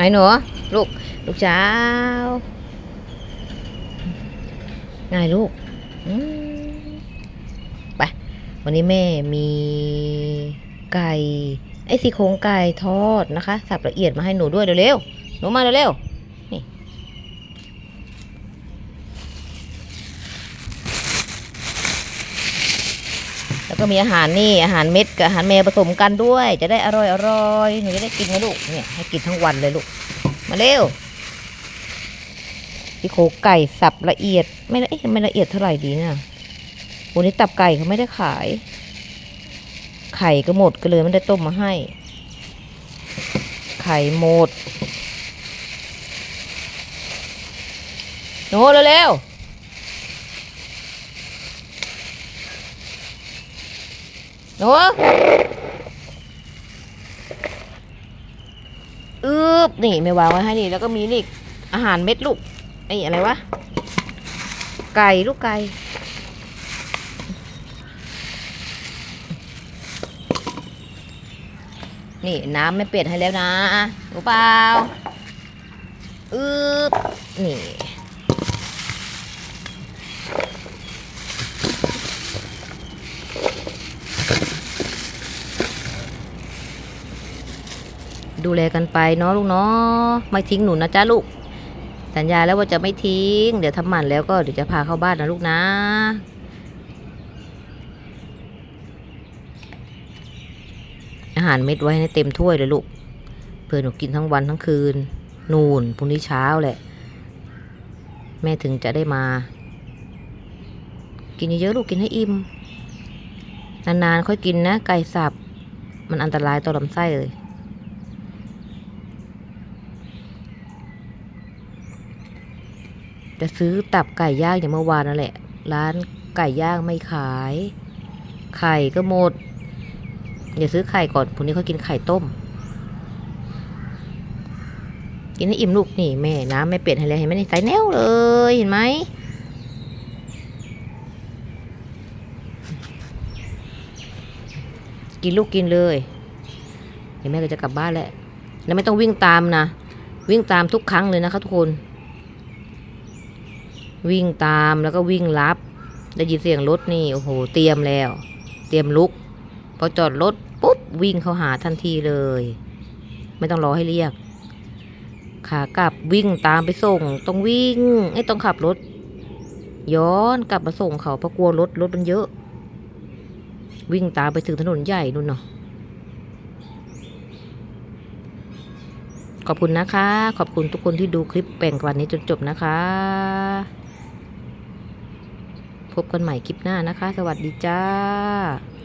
ไหนหนูลูก ลูกเช้าไงลูกไป วันนี้แม่มีไก่ ไอ้ซี่โครงไก่ทอดนะคะ สับละเอียดมาให้หนูด้วยเร็วๆหนูมาเร็วๆ นี่ แล้ว ก็มีอาหารนี่อาหารเม็ดกับอาหารแมวผสมกันด้วย จะได้อร่อยอร่อยหนูจะได้กินนะลูกเนี่ยให้กินทั้งวันเลยลูกมาเร็วที่โคไก่สับละเอียด ไม่ละเอ๊ะไม่ละเอียดเท่าไหร่ดีเนะวันนี้ตับไก่เขาไม่ได้ขาย ไข่ก็หมดก็เลยไม่ได้ต้มมาให้ ไข่หมดโน้เร็วๆ หนูอึบนี่ไม่วางไว้ให้นี่ แล้วก็มีนี่อาหารเม็ดลูกไอ้อะไรวะ ไก่ลูกไก่นี่น้ำไม่เปลี่ยนให้แล้วนะรู้เปล่าอึบนี่ ดูแลกันไปเนาะลูกเนาะไม่ทิ้งหนูนะจ๊ะลูก สัญญาแล้วว่าจะไม่ทิ้ง เดี๋ยวทำหมันแล้วก็เดี๋ยวจะพาเข้าบ้านนะลูกนะอาหารเม็ดไว้ให้เต็มถ้วยเลยลูก เพื่อหนูกินทั้งวันทั้งคืน นูนพรุ่งนี้เช้าแหละ แม่ถึงจะได้มา กินเยอะๆลูกกินให้อิ่ม นานๆค่อยกินนะ ไก่สับ มันอันตรายต่อลำไส้เลย จะซื้อตับไก่ย่างอย่างเมื่อวานนั่นแหละ ร้านไก่ย่างไม่ขาย ไข่ก็หมดอย่าซื้อไข่ก่อนพรุ่งนี้เขากินไข่ต้ม กินให้อิ่มลูกนี่แม่น้ำไม่เปลี่ยนให้เลยเห็นไหมนี่ใส่แนวเลยเห็นไหมกินลูกกินเลยเดี๋ยวแม่ก็จะกลับบ้านแล้วแล้วไม่ต้องวิ่งตามนะ วิ่งตามทุกครั้งเลยนะคะทุกคน วิ่งตามแล้วก็วิ่งรับ ได้ยินเสียงรถนี่โอ้โหเตรียมแล้ว เตรียมลุก พอจอดรถปุ๊บวิ่งเข้าหาทันทีเลย ไม่ต้องรอให้เรียก ขากลับวิ่งตามไปส่ง ต้องวิ่งไอ้ต้องขับรถ ย้อนกลับมาส่งเขาเพราะกลัวรถรถมันเยอะ วิ่งตามไปถึงถนนใหญ่นู่นเนาะขอบคุณนะคะ ขอบคุณทุกคนที่ดูคลิปแบ่งวันนี้จนจบนะคะ พบกันใหม่คลิปหน้านะคะ สวัสดีจ้า